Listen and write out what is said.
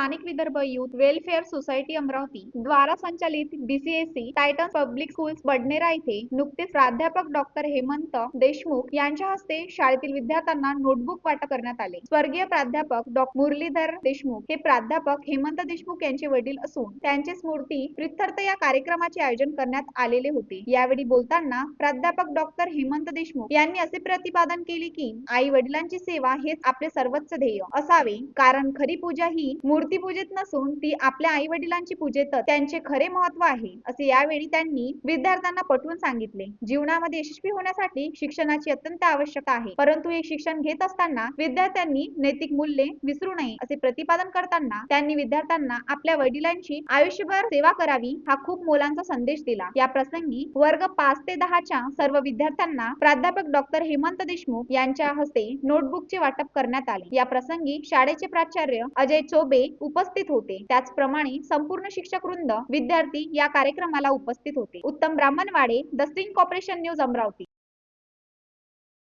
स्थानिक Vidarbha youth welfare society Amravati द्वारा संचालित BCSC Titan public schools Badnera येथे नुकतेच प्राध्यापक डॉक्टर हेमंत देशमुख यांच्या हस्ते शाळेतील विद्यार्थ्यांना नोटबुक वाटप करण्यात आले. स्वर्गीय प्राध्यापक डॉ मुरलीधर देशमुख हे प्राध्यापक हेमंत देशमुख यांचे वडील असून त्यांची स्मृती प्रित्यर्थ या कार्यक्रमाचे आयोजन करण्यात आलेले होते. यावेळी बोलताना प्राध्यापक डॉक्टर हेमंत देशमुख यांनी असे प्रतिपादन केले की आई वडिलांची सेवा हेच आपले सर्वोच्च ध्येय असावे. कारण खरी पूजा ही मूर्ती पूजेत नसून ती आपल्या आई वडिलांची पूजेत त्यांचे खरे महत्त्व आहे असे यावेळी त्यांनी विद्यार्थ्यांना पटवून सांगितले. जीवनामध्ये यशस्वी होण्यासाठी शिक्षणाची अत्यंत आवश्यकता आहे. परंतु हे शिक्षण घेत असताना विद्यार्थ्यांनी नैतिक मूल्ये विसरू नये असे प्रतिपादन करताना त्यांनी विद्यार्थ्यांना आपल्या वडिलांची आयुष्यभर सेवा करावी हा खूप मोलांचा संदेश दिला. या प्रसंगी वर्ग पाच ते दहाच्या सर्व विद्यार्थ्यांना प्राध्यापक डॉक्टर हेमंत देशमुख यांच्या हस्ते नोटबुकचे वाटप करण्यात आले. या प्रसंगी शाळेचे प्राचार्य अजय चोबे उपस्थित होते. त्याचप्रमाणे संपूर्ण शिक्षक वृंद विद्यार्थी या कार्यक्रमाला उपस्थित होते. Uttam Brahmanwade the string corporation news Amravati.